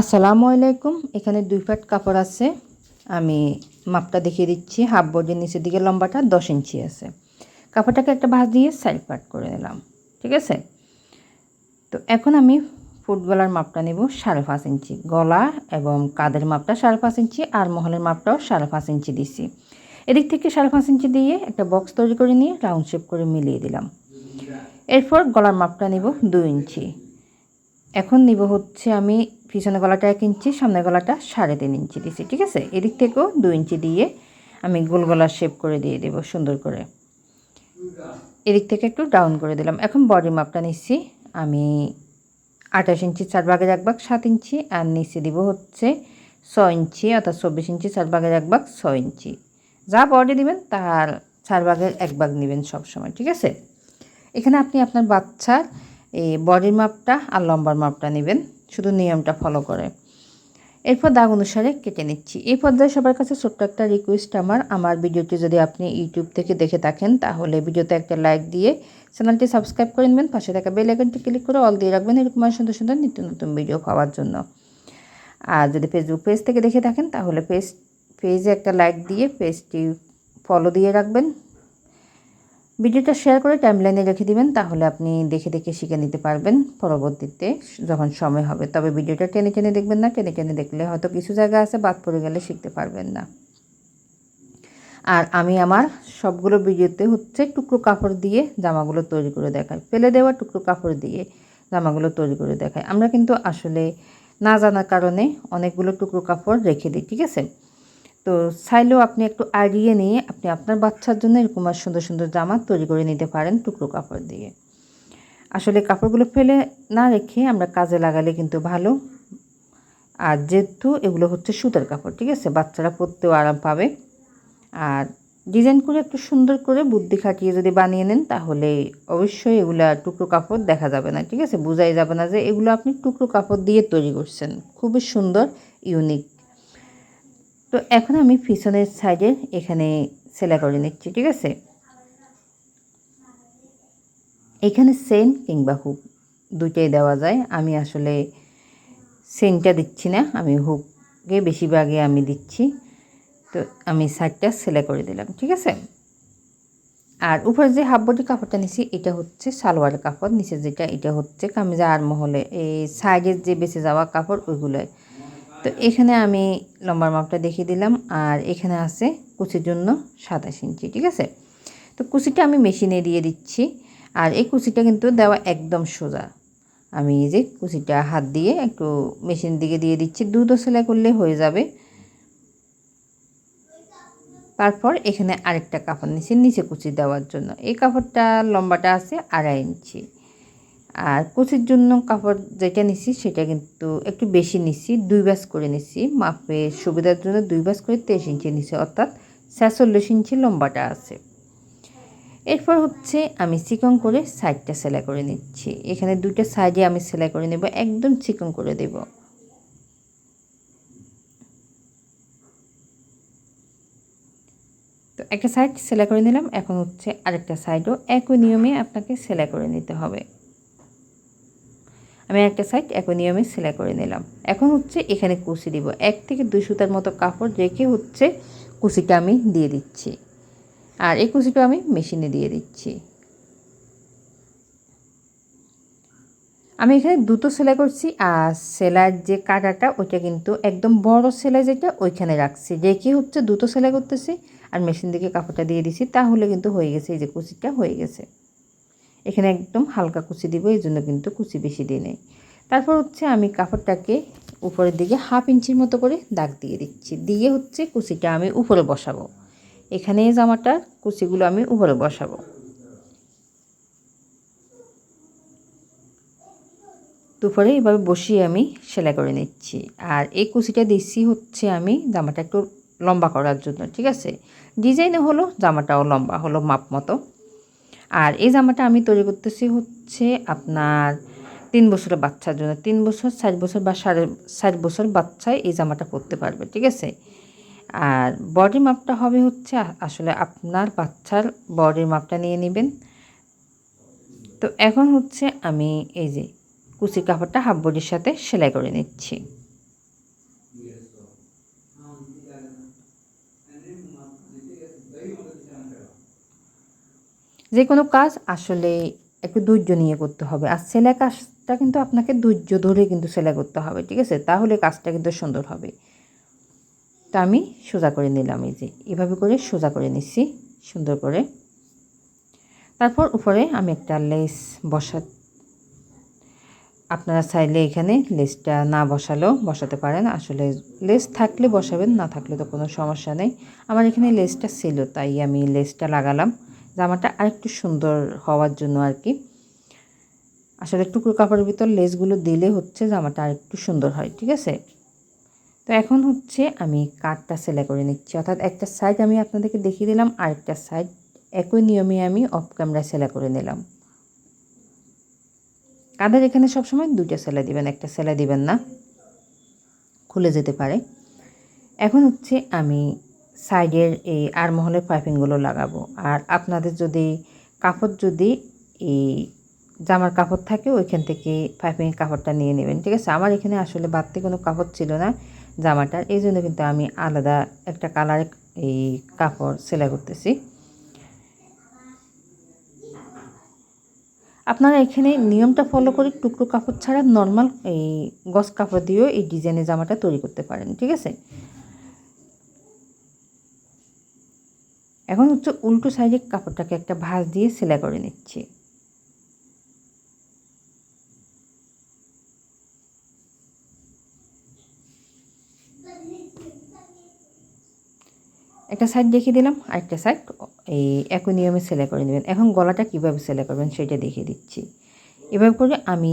আসসালামু আলাইকুম। এখানে দুই পাট কাপড় আছে। আমি মাপটা দেখিয়ে দিচ্ছি। হাফ বোর্ডের নিচের দিকে লম্বাটা দশ ইঞ্চি আছে। কাপড়টাকে একটা ভাঁজ দিয়ে সাইড পাট করে নিলাম। ঠিক আছে? তো এখন আমি ফুটবলার মাপটা নেব সাড়ে পাঁচ ইঞ্চি। গলা এবং কাদের মাপটা সাড়ে পাঁচ ইঞ্চি আর মহলের মাপটাও সাড়ে পাঁচ ইঞ্চি দিছি। এদিক থেকে সাড়ে পাঁচ ইঞ্চি দিয়ে একটা বক্স তৈরি করে নিয়ে রাউন্ড শেপ করে মিলিয়ে দিলাম। এরপর গলার মাপটা নেব দুই ইঞ্চি। এখন নিব হচ্ছে আমি পিছনে গলাটা এক ইঞ্চি সামনের গলাটা সাড়ে তিন ইঞ্চি দিছি, ঠিক আছে? এদিক থেকেও দু ইঞ্চি দিয়ে আমি গোল গলার শেপ করে দিয়ে দেব, সুন্দর করে। এদিক থেকে একটু ডাউন করে দিলাম। এখন বডি মাপটা নিচ্ছি। আমি আঠাশ ইঞ্চি চার ভাগের এক ভাগ, সাত ইঞ্চি, আর নিচে দিব হচ্ছে ছ ইঞ্চি অর্থাৎ চব্বিশ ইঞ্চি, চার ভাগের এক ভাগ ছ ইঞ্চি। যা বডি দিবেন, তার চার ভাগের এক ভাগ নেবেন সবসময়, ঠিক আছে? এখানে আপনি আপনার বাচ্চার এই বডির মাপটা আর লম্বার মাপটা নেবেন। শুধু নিয়মটা ফলো করে। এরপর দাগ অনুসারে কেটে নিচ্ছি। এই পর্যায়ে সবার কাছে ছোট্ট একটা রিকোয়েস্ট আমার। আমার ভিডিওটি যদি আপনি ইউটিউব থেকে দেখে থাকেন, তাহলে ভিডিওতে একটা লাইক দিয়ে চ্যানেলটি সাবস্ক্রাইব করে নেবেন। পাশে থাকা বেল আইকনটি ক্লিক করে অল দিয়ে রাখবেন এরকম সুন্দর সুন্দর নিত্য নতুন ভিডিও পাওয়ার জন্য। আর যদি ফেসবুক পেজ থেকে দেখে থাকেন, তাহলে পেজ পেজে একটা লাইক দিয়ে পেজটি ফলো দিয়ে রাখবেন। ভিডিওটা শেয়ার করে টাইমলাইনে রেখে দিবেন, তাহলে আপনি দেখে দেখে শিখে নিতে পারবেন পরবর্তীতে যখন সময় হবে। তবে ভিডিওটা টেনে টেনে দেখবেন না, টেনে টেনে দেখলে হয়তো কিছু জায়গা আছে, বাদ পড়ে গেলে শিখতে পারবেন না। আর আমি আমার সবগুলো ভিডিওতে হচ্ছে টুকরো কাপড় দিয়ে জামাগুলো তৈরি করে দেখাই। ফেলে দেওয়া টুকরো কাপড় দিয়ে জামাগুলো তৈরি করে দেখাই। আমরা কিন্তু আসলে না জানার কারণে অনেকগুলো টুকরো কাপড় রেখে দিই, ঠিক আছে? তো চাইলেও আপনি একটু আইডিয়া নিয়ে আপনি আপনার বাচ্চার জন্য এরকম আর সুন্দর সুন্দর জামা তৈরি করে নিতে পারেন টুকরো কাপড় দিয়ে। আসলে কাপড়গুলো ফেলে না রেখে আমরা কাজে লাগালে কিন্তু ভালো। আর যেহেতু এগুলো হচ্ছে সুতার কাপড়, ঠিক আছে? বাচ্চারা পরতেও আরাম পাবে। আর ডিজাইন করে একটু সুন্দর করে বুদ্ধি খাটিয়ে যদি বানিয়ে নেন, তাহলে অবশ্যই এগুলা টুকরো কাপড় দেখা যাবে না, ঠিক আছে? বোঝাই যাবে না যে এগুলো আপনি টুকরো কাপড় দিয়ে তৈরি করছেন। খুবই সুন্দর, ইউনিক। তো এখন আমি পিছনের সাইডে এখানে সেলাই করে নিচ্ছি, ঠিক আছে? এখানে সেন কিংবা হুক দুইটাই দেওয়া যায়। আমি আসলে সেনটা দিচ্ছি না, আমি হুককে বেশিরভাগে আমি দিচ্ছি। তো আমি সাইডটা সেলাই করে দিলাম, ঠিক আছে? আর উপরে যে হাফ বডি কাপড়টা নিছি, এটা হচ্ছে সালোয়ারের কাপড়। নিচে যেটা, এটা হচ্ছে কামিজা আর মহলে, এই সাইডের যে বেঁচে যাওয়া কাপড়, ওইগুলোয় তো এখানে আমি লম্বার মাপটা দেখিয়ে দিলাম, আর এখানে আছে কুচির জন্য সাতাশ ইঞ্চি, ঠিক আছে? তো কুচিটা আমি মেশিনে দিয়ে দিচ্ছি, আর এই কুচিটা কিন্তু দেওয়া একদম সোজা। আমি এই যে কুচিটা হাত দিয়ে একটু মেশিন দিকে দিয়ে দিচ্ছি দুধও সেলাই করলে হয়ে যাবে। তারপর এখানে আরেকটা কাপড় নিচ্ছি, নিচে কুচি দেওয়ার জন্য। এই কাপড়টা লম্বাটা আছে আড়াই ইঞ্চি। আর কুচির জন্য কাপড় যেটা নিছি, সেটা কিন্তু একটু বেশি নিছি, দুই ব্যাস করে নিছি। মাপের সুবিধার জন্য দুই ব্যাস করে তেইশ ইঞ্চি নিছি, অর্থাৎ ছেচল্লিশ ইঞ্চি লম্বাটা আছে। এরপর হচ্ছে আমি চিকন করে সাইডটা সেলাই করে নিচ্ছি। এখানে দুইটা সাইডে আমি সেলাই করে নেব, একদম চিকন করে দেব। তো একটা সাইড সেলাই করে নিলাম, এখন হচ্ছে আরেকটা সাইডও একই নিয়মে আপনাকে সেলাই করে নিতে হবে। আমি একটা সাইড একই নিয়মে সেলাই করে নিলাম। এখন হচ্ছে এখানে কুচি দিব। এক থেকে দুই সুতার মতো কাপড় রেখে হচ্ছে কুচিটা আমি দিয়ে দিচ্ছি। আর এই কুচিটা আমি মেশিনে দিয়ে দিচ্ছি। আমি এখানে দুটো সেলাই করছি আর সেলাইয়ের যে কাটাটা, ওইটা কিন্তু একদম বড় সেলাই যেটা, ওইখানে রাখছি। রেখে হচ্ছে দুটো সেলাই করতেছি আর মেশিন থেকে কাপড়টা দিয়ে দিছি, তাহলে কিন্তু হয়ে গেছে, এই যে কুচিটা হয়ে গেছে। এখানে একদম হালকা কুচি দিব, এই জন্য কিন্তু কুচি বেশি দিয়ে নেই। তারপর হচ্ছে আমি কাপড়টাকে উপরের দিকে হাফ ইঞ্চির মতো করে দাগ দিয়ে দিচ্ছি। দিয়ে হচ্ছে কুচিটা আমি উপরে বসাবো। এখানে জামাটার কুচিগুলো আমি উপরে বসাবো। দুপুরে এভাবে বসিয়ে আমি সেলাই করে নিচ্ছি। আর এই কুচিটা দিচ্ছি হচ্ছে আমি জামাটা একটু লম্বা করার জন্য, ঠিক আছে? ডিজাইনে হলো জামাটাও লম্বা, হলো মাপ মতো। আর এই জামাটা আমি তৈরি করতেছি হচ্ছে আপনার তিন বছরের বাচ্চার জন্য। তিন বছর, চার বছর বা সাড়ে চার বছর বাচ্চায় এই জামাটা পরতে পারবে, ঠিক আছে? আর বডি মাপটা হবে হচ্ছে আসলে আপনার বাচ্চার বডির মাপটা নিয়ে নেবেন। তো এখন হচ্ছে আমি এই যে কুচি কাপড়টা হাফ বডির সাথে সেলাই করে নিচ্ছি। যে কোনো কাজ আসলে একটু ধৈর্য নিয়ে করতে হবে। আর সেলাই কাজটা কিন্তু আপনাকে ধৈর্য ধরে কিন্তু সেলাই করতে হবে, ঠিক আছে? তাহলে কাজটা কিন্তু সুন্দর হবে। তা আমি সোজা করে নিলাম এই যে, এভাবে করে সোজা করে নিচ্ছি সুন্দর করে। তারপর উপরে আমি একটা লেস বসা আপনারা চাইলে এখানে লেসটা না বসালেও বসাতে পারেন। আসলে লেস থাকলে বসাবেন, না থাকলে তো কোনো সমস্যা নেই। আমার এখানে লেসটা ছিল, তাই আমি লেসটা লাগালাম। জামাটা আরেকটু সুন্দর হওয়ার জন্য আর কি। আসলে টুকরো কাপড়ের ভিতর লেসগুলো দিলে হচ্ছে জামাটা আরেকটু সুন্দর হয়, ঠিক আছে? তো এখন হচ্ছে আমি কাঠটা সেলাই করে নিচ্ছি। অর্থাৎ একটা সাইড আমি আপনাদেরকে দেখিয়ে দিলাম, আরেকটা সাইড একই নিয়মে আমি অফ ক্যামেরায় সেলাই করে নিলাম। কাঁধের এখানে সবসময় দুইটা সেলাই দিবেন, একটা সেলাই দিবেন না, খুলে যেতে পারে। এখন হচ্ছে আমি সাইডের এই আরমহলের পাইপিংগুলো লাগাবো। আর আপনাদের যদি কাপড় যদি এই জামার কাপড় থাকে, ওইখান থেকে পাইপিংয়ের কাপড়টা নিয়ে নেবেন। ঠিক আছে? আমার এখানে আসলে বাড়তি কোনো কাপড় ছিল না জামাটার। এই জন্য কিন্তু আমি আলাদা একটা কালারের এই কাপড় সেলাই করতেছি। আপনারা এখানে নিয়মটা ফলো করে টুকরো কাপড় ছাড়া নর্মাল এই গস কাপড় দিয়েও এই ডিজাইনের জামাটা তৈরি করতে পারেন। ঠিক আছে? এখন হচ্ছে উল্টো সাইডের কাপড়টাকে একটা ভাঁজ দিয়ে সেলাই করে নিচ্ছি। একটা সাইড দেখিয়ে দিলাম, আরেকটা সাইড এই একই নিয়মে সেলাই করে নেবেন। এখন গলাটা কীভাবে সেলাই করবেন সেটা দেখিয়ে দিচ্ছি। এভাবে করে আমি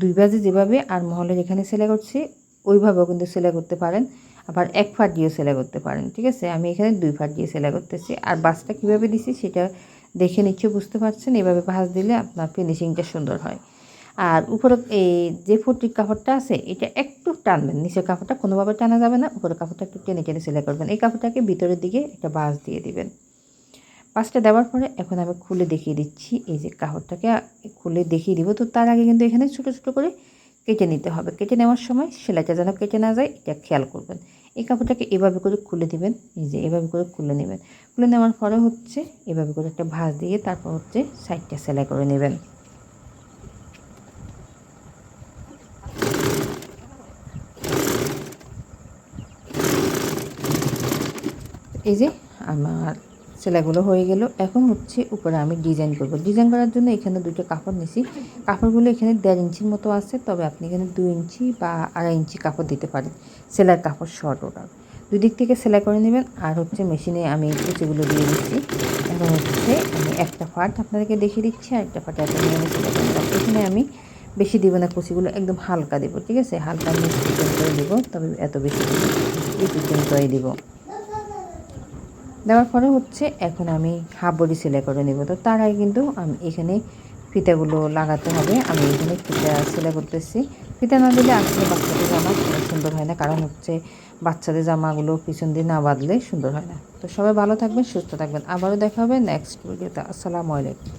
দুই বাজে যেভাবে আর মহলের এখানে সেলাই করছি, ওইভাবেও কিন্তু সেলাই করতে পারেন। আবার এক ফাট দিয়েও সেলাই করতে পারেন, ঠিক আছে? আমি এখানে দুই ফাট দিয়ে সেলাই করতেছি। আর বাসটা কীভাবে দিছি সেটা দেখে নিশ্চয়ই বুঝতে পারছেন। এভাবে ভাঁজ দিলে আপনার ফিনিশিংটা সুন্দর হয়। আর উপরে এই যে ফুটির কাপড়টা আছে, এটা একটু টানবেন। নিচের কাপড়টা কোনোভাবে টানা যাবে না। উপরের কাপড়টা একটু টেনে টেনে সেলাই করবেন। এই কাপড়টাকে ভিতরের দিকে একটা বাঁশ দিয়ে দিবেন। বাঁশটা দেওয়ার পরে এখন আমি খুলে দেখিয়ে দিচ্ছি। এই যে কাপড়টাকে খুলে দেখিয়ে দিব। তো তার আগে কিন্তু এখানে ছোটো ছোটো করে কেটে নিতে হবে। কেটে নেওয়ার সময় সেলাইটা যেন কেটে না যায়, এটা খেয়াল করবেন। এই কাপড়টাকে এভাবে করে খুলে দিবেন যে এভাবে করে খুলে নেবেন। খুলে নেওয়ার পরে হচ্ছে এভাবে করে একটা ভাঁজ দিয়ে তারপর হচ্ছে সাইডটা সেলাই করে নেবেন। এই যে আমার সেলাইগুলো হয়ে গেল। এখন হচ্ছে উপরে আমি ডিজাইন করব। ডিজাইন করার জন্য এখানে দুটো কাপড় নিছি। কাপড়গুলো এখানে দেড় ইঞ্চির মতো আছে, তবে আপনি এখানে দুই ইঞ্চি বা আড়াই ইঞ্চি কাপড় দিতে পারেন। সেলাইয়ের কাপড় শর্ট ওটার দুই দিক থেকে সেলাই করে নেবেন। আর হচ্ছে মেশিনে আমি কুচিগুলো দিয়ে দিচ্ছি। এখন হচ্ছে আমি একটা ফাট আপনাদেরকে দেখিয়ে দিচ্ছি, আর একটা ফাটে আপনি সেলাই করে এখানে আমি বেশি দিব না, কুচিগুলো একদম হালকা দেবো, ঠিক আছে? হালকা মিষ্টি করে দেবো, তবে এত বেশি এই পর্যন্তই দেবো। দেওয়ার পরে হচ্ছে এখন আমি হাফ বডি সেলাই করে নেব। তো তার আগে কিন্তু আমি এখানে ফিতাগুলো লাগাতে হবে। আমি এখানে ফিতা সেলাই করতেছি। ফিতা না দিলে আসলে বাচ্চাদের জামা সুন্দর হয় না। কারণ হচ্ছে বাচ্চাদের জামাগুলো পিছন দিয়ে না বাঁধলে সুন্দর হয় না। তো সবাই ভালো থাকবেন, সুস্থ থাকবেন। আবারও দেখা হবে নেক্সট ভিডিওতে আসসালামু আলাইকুম।